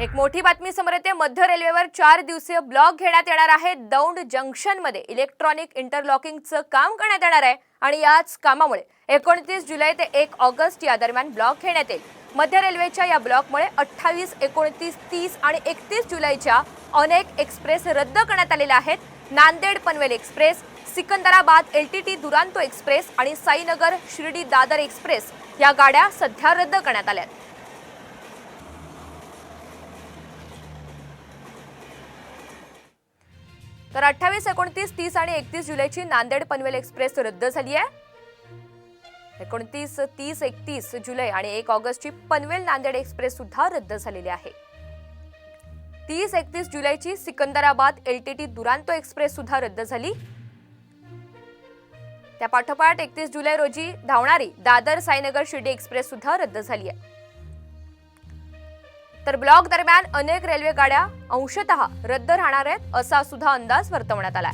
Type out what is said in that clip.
एक मोठी बातमी समोर येते. मध्य रेल्वेवर चार दिवसीय ब्लॉक घेण्यात येणार आहे. दौंड जंक्शनमध्ये इलेक्ट्रॉनिक इंटरलॉकिंगचं काम करण्यात येणार आहे आणि याच कामामुळे एकोणतीस जुलै ते एक ऑगस्ट या दरम्यान ब्लॉक घेण्यात येईल. मध्य रेल्वेच्या या ब्लॉकमुळे अठ्ठावीस एकोणतीस तीस आणि एकतीस जुलैच्या अनेक एक्सप्रेस रद्द करण्यात आलेल्या आहेत. Nanded Panvel express Secunderabad L T T Duronto express आणि साईनगर शिर्डी दादर एक्सप्रेस या गाड्या सध्या रद्द करण्यात आल्या तर अठ्ठावीस एकोणतीस तीस आणि एकतीस जुलैची नांदेड पनवेल एक्सप्रेस रद्द झाली आहे. एकोणतीस तीस एकतीस जुलै आणि एक ऑगस्टची पनवेल नांदेड एक्सप्रेस सुद्धा रद्द झालेली आहे. तीस एकतीस जुलैची सिकंदराबाद एलटीटी दुरांतो एक्सप्रेस सुद्धा रद्द झाली. त्या पाठोपाठ एकतीस जुलै रोजी धावणारी दादर साईनगर शिर्डी एक्सप्रेस सुद्धा रद्द झाली आहे. तर ब्लॉक दरम्यान अनेक रेल्वे गाड्या अंशतः रद्द राहणार आहेत असा सुद्धा अंदाज वर्तवण्यात आलाय.